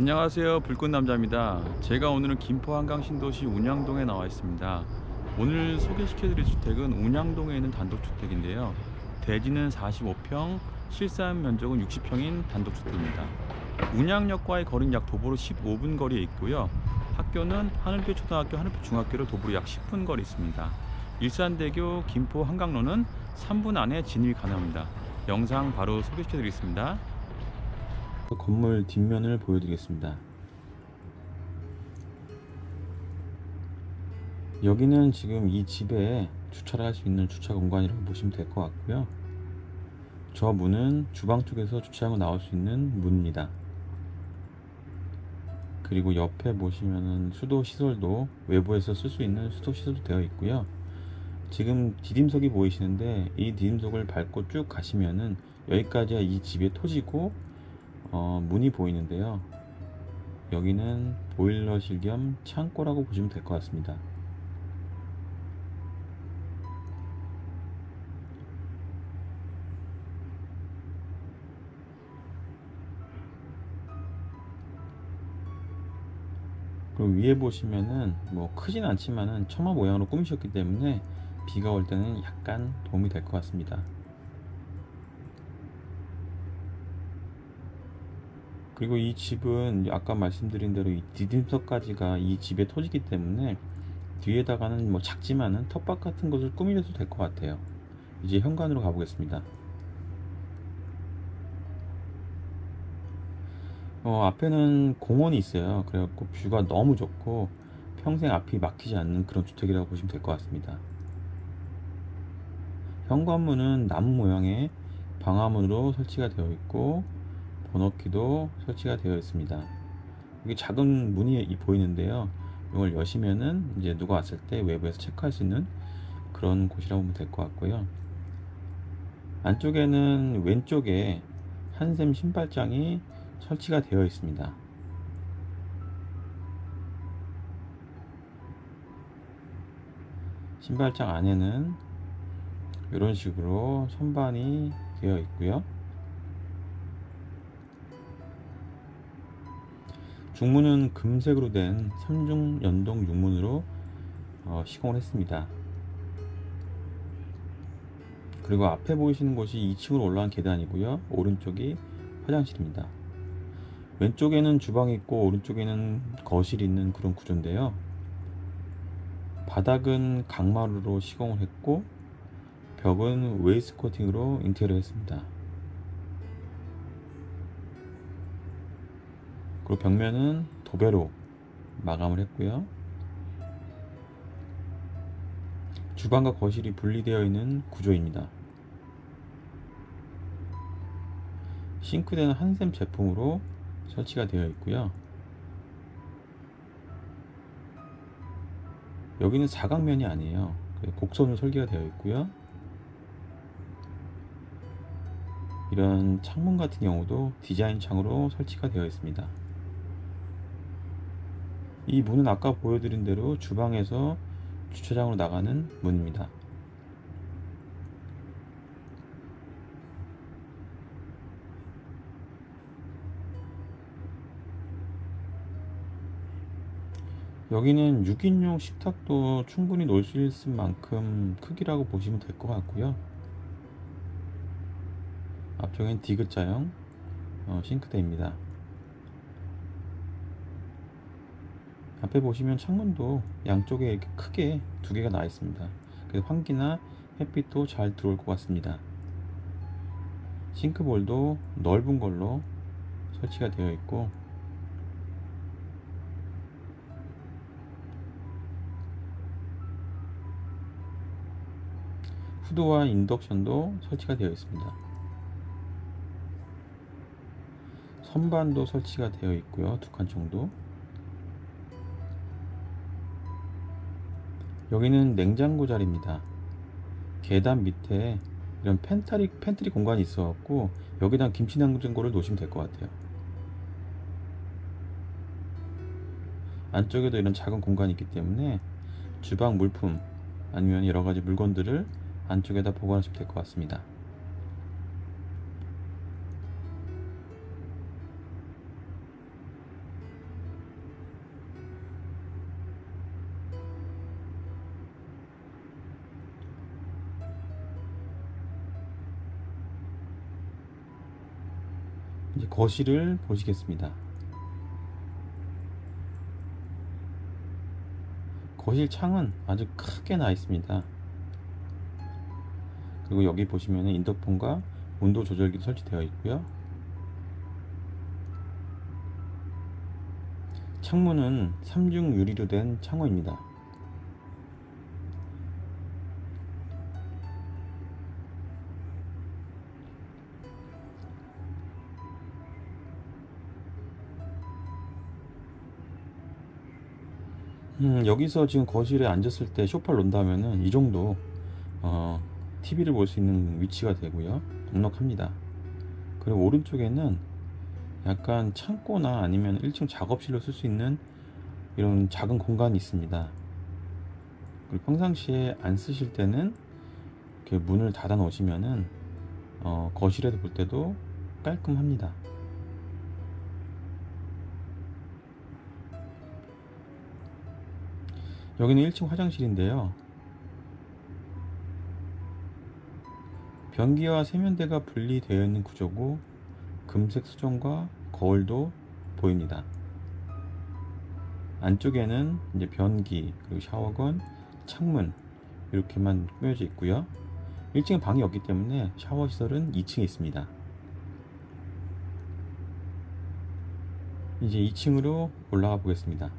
안녕하세요. 불꽃남자입니다. 제가 오늘은 김포 한강신도시 운양동에 나와 있습니다. 오늘 소개시켜드릴 주택은 운양동에 있는 단독주택인데요. 대지는 45평 실산 면적은 60평인 단독주택입니다. 운양역과의 거리는 약 도보로 15분 거리에 있고요. 학교는 하늘빛 초등학교 하늘빛 중학교로 도보로 약 10분 거리 있습니다. 일산대교 김포 한강로는 3분 안에 진입이 가능합니다. 영상 바로 소개시켜 드리겠습니다 건물 뒷면을 보여드리겠습니다. 여기는 지금 이 집에 주차를 할 수 있는 주차 공간이라고 보시면 될 것 같고요. 저 문은 주방 쪽에서 주차하고 나올 수 있는 문입니다. 그리고 옆에 보시면은 수도 시설도 외부에서 쓸 수 있는 수도 시설도 되어 있고요. 지금 디딤석이 보이시는데 이 디딤석을 밟고 쭉 가시면은 여기까지가 이 집의 토지고 어, 문이 보이는데요. 여기는 보일러실 겸 창고라고 보시면 될 것 같습니다. 그리고 위에 보시면은 뭐 크진 않지만은 처마 모양으로 꾸미셨기 때문에 비가 올 때는 약간 도움이 될 것 같습니다. 그리고 이 집은 아까 말씀드린 대로 이 디딤석까지가 이 집의 토지기 때문에 뒤에다가는 뭐 작지만은 텃밭 같은 것을 꾸미셔도 될 것 같아요. 이제 현관으로 가보겠습니다. 어, 앞에는 공원이 있어요. 그래갖고 뷰가 너무 좋고 평생 앞이 막히지 않는 그런 주택이라고 보시면 될 것 같습니다. 현관문은 나무 모양의 방화문으로 설치가 되어 있고 번호키도 설치가 되어 있습니다. 여기 작은 문이 보이는데요. 이걸 여시면은 이제 누가 왔을 때 외부에서 체크할 수 있는 그런 곳이라고 보면 될 것 같고요. 안쪽에는 왼쪽에 한샘 신발장이 설치가 되어 있습니다. 신발장 안에는 이런 식으로 선반이 되어 있고요. 중문은 금색으로 된 3중 연동 중문으로 어, 시공을 했습니다. 그리고 앞에 보이시는 곳이 2층으로 올라간 계단이고요. 오른쪽이 화장실입니다. 왼쪽에는 주방이 있고 오른쪽에는 거실이 있는 그런 구조인데요. 바닥은 강마루로 시공을 했고 벽은 웨이스코팅으로 인테리어 했습니다. 그리고 벽면은 도배로 마감을 했고요. 주방과 거실이 분리되어 있는 구조입니다. 싱크대는 한샘 제품으로 설치가 되어 있고요. 여기는 사각면이 아니에요. 곡선으로 설계가 되어 있고요. 이런 창문 같은 경우도 디자인 창으로 설치가 되어 있습니다. 이 문은 아까 보여드린 대로 주방에서 주차장으로 나가는 문입니다. 여기는 6인용 식탁도 충분히 놓을 수 있을 만큼 크기라고 보시면 될 것 같고요. 앞쪽엔 디귿자형 어, 싱크대입니다. 앞에 보시면 창문도 양쪽에 이렇게 크게 두 개가 나 있습니다. 그래서 환기나 햇빛도 잘 들어올 것 같습니다. 싱크볼도 넓은 걸로 설치가 되어 있고 후드와 인덕션도 설치가 되어 있습니다. 선반도 설치가 되어 있고요. 두 칸 정도. 여기는 냉장고 자리입니다. 계단 밑에 이런 펜트리, 펜트리 공간이 있어 갖고 여기다 김치 냉장고를 놓으시면 될 것 같아요. 안쪽에도 이런 작은 공간이 있기 때문에 주방 물품 아니면 여러 가지 물건들을 안쪽에다 보관하시면 될 것 같습니다. 거실을 보시겠습니다. 거실 창은 아주 크게 나 있습니다. 그리고 여기 보시면 인터폰과 온도 조절기도 설치되어 있고요. 창문은 삼중 유리로 된 창호입니다. 음, 여기서 지금 거실에 앉았을 때 소파를 놓는다면은 이 정도 어, TV를 볼 수 있는 위치가 되고요. 넉넉합니다. 그리고 오른쪽에는 약간 창고나 아니면 1층 작업실로 쓸 수 있는 이런 작은 공간이 있습니다. 그리고 평상시에 안 쓰실 때는 이렇게 문을 닫아 놓으시면은 어, 거실에서 볼 때도 깔끔합니다. 여기는 1층 화장실인데요. 변기와 세면대가 분리되어 있는 구조고 금색 수전과 거울도 보입니다. 안쪽에는 이제 변기 그리고 샤워건, 창문 이렇게만 꾸며져 있고요. 1층에 방이 없기 때문에 샤워 시설은 2층에 있습니다. 이제 2층으로 올라가 보겠습니다.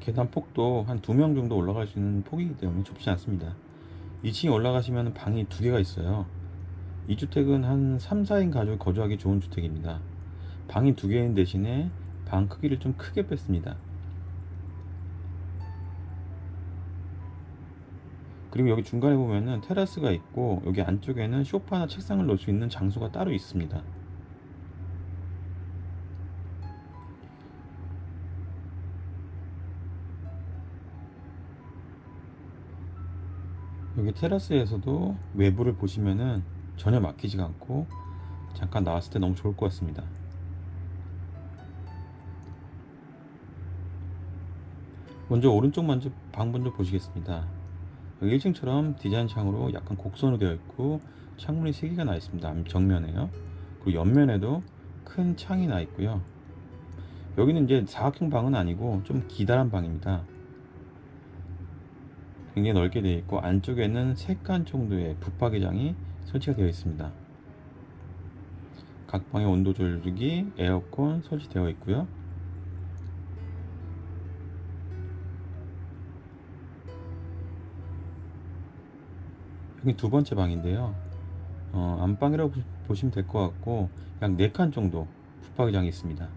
계단 폭도 한 두 명 정도 올라갈 수 있는 폭이기 때문에 좁지 않습니다. 2층에 올라가시면 방이 두 개가 있어요. 이 주택은 한 3, 4인 가족이 거주하기 좋은 주택입니다. 방이 두 개인 대신에 방 크기를 좀 크게 뺐습니다. 그리고 여기 중간에 보면은 테라스가 있고 여기 안쪽에는 소파나 책상을 놓을 수 있는 장소가 따로 있습니다. 여기 테라스에서도 외부를 보시면은 전혀 막히지가 않고 잠깐 나왔을 때 너무 좋을 것 같습니다. 먼저 오른쪽 먼저 방 먼저 보시겠습니다. 여기 1층처럼 디자인 창으로 약간 곡선으로 되어 있고 창문이 3개가 나 있습니다. 앞- 정면에요. 그리고 옆면에도 큰 창이 나 있고요. 여기는 이제 사각형 방은 아니고 좀 기다란 방입니다. 굉장히 넓게 되어 있고 안쪽에는 3칸 정도의 붙박이장이 설치가 되어 있습니다. 각 방의 온도 조절기, 에어컨 설치되어 있고요. 여기 두 번째 방인데요. 어, 안방이라고 보- 보시면 될 것 같고 약 4칸 정도 붙박이장이 있습니다.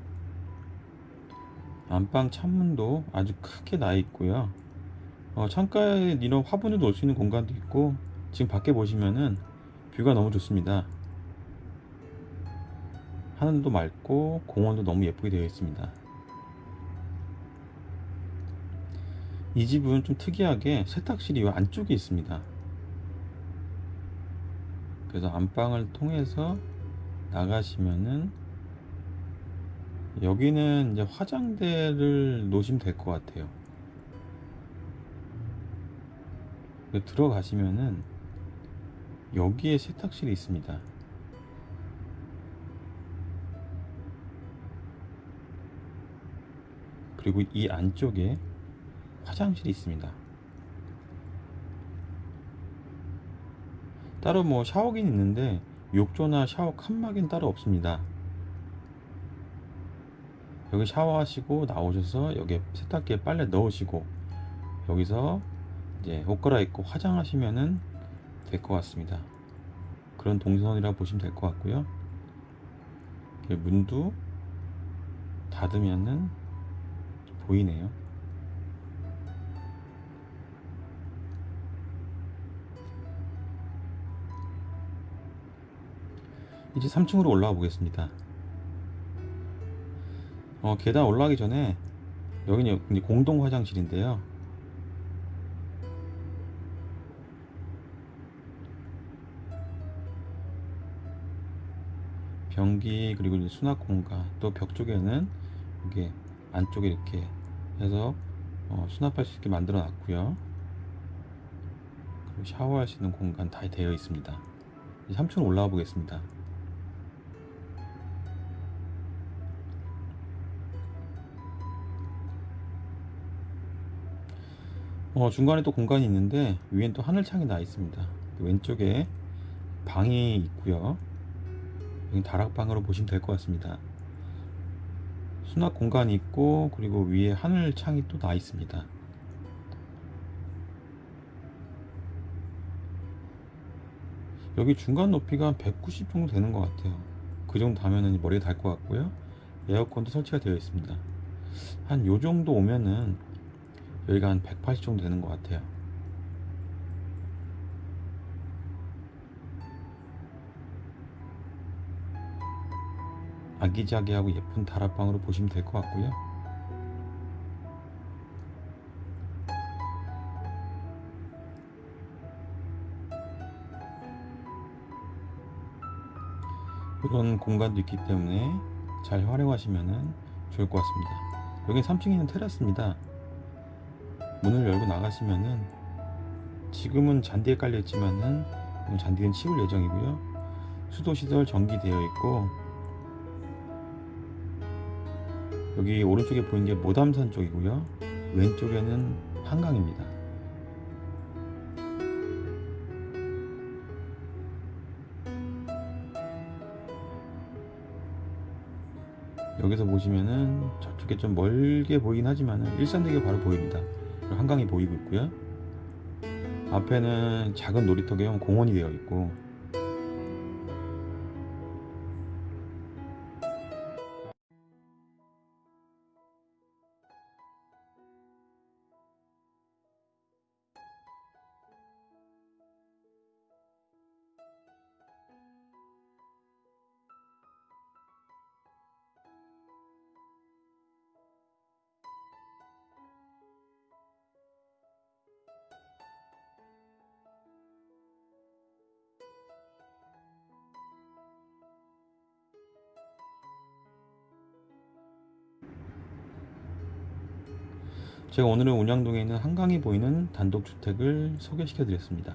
안방 창문도 아주 크게 나 있고요. 어, 창가에 이런 화분을 놓을 수 있는 공간도 있고 지금 밖에 보시면은 뷰가 너무 좋습니다. 하늘도 맑고 공원도 너무 예쁘게 되어 있습니다. 이 집은 좀 특이하게 세탁실이 이 안쪽에 있습니다. 그래서 안방을 통해서 나가시면은 여기는 이제 화장대를 놓으시면 될 것 같아요. 들어가시면은 여기에 세탁실이 있습니다. 그리고 이 안쪽에 화장실이 있습니다. 따로 뭐 샤워기는 있는데 욕조나 샤워 칸막이는 따로 없습니다. 여기 샤워하시고 나오셔서 여기 세탁기에 빨래 넣으시고 여기서 이제 옷 갈아입고 화장하시면은 될 것 같습니다. 그런 동선이라고 보시면 될 것 같고요. 문도 닫으면은 보이네요. 이제 3층으로 올라가 보겠습니다. 어, 계단 올라가기 전에 여기는 공동 화장실인데요. 변기 그리고 수납 공간 또 벽 쪽에는 이게 안쪽에 이렇게 해서 어, 수납할 수 있게 만들어 놨고요. 그리고 샤워할 수 있는 공간 다 되어 있습니다. 이제 3층 올라가 보겠습니다. 어, 중간에 또 공간이 있는데 위엔 또 하늘창이 나 있습니다. 왼쪽에 방이 있고요. 여기 다락방으로 보시면 될 것 같습니다. 수납 공간이 있고 그리고 위에 하늘 창이 또 나 있습니다. 여기 중간 높이가 한190 정도 되는 것 같아요. 그 정도 하면은 머리가 달것 같고요. 에어컨도 설치가 되어 있습니다. 한 요 정도 오면은 여기가 한 180 정도 되는 것 같아요. 아기자기하고 예쁜 다락방으로 보시면 될 것 같고요. 이런 공간도 있기 때문에 잘 활용하시면 좋을 것 같습니다. 여기 3층에 있는 테라스입니다. 문을 열고 나가시면은 지금은 잔디에 깔려 있지만은 오늘 잔디는 치울 예정이고요. 수도 시설 전기되어 있고 여기 오른쪽에 보이는 게 모담산 쪽이고요. 왼쪽에는 한강입니다. 여기서 보시면은 저쪽에 좀 멀게 보이긴 하지만은 일산대교 바로 보입니다. 한강이 보이고 있고요. 앞에는 작은 놀이터 겸 공원이 되어 있고 제가 오늘은 운양동에 있는 한강이 보이는 단독주택을 소개시켜 드렸습니다.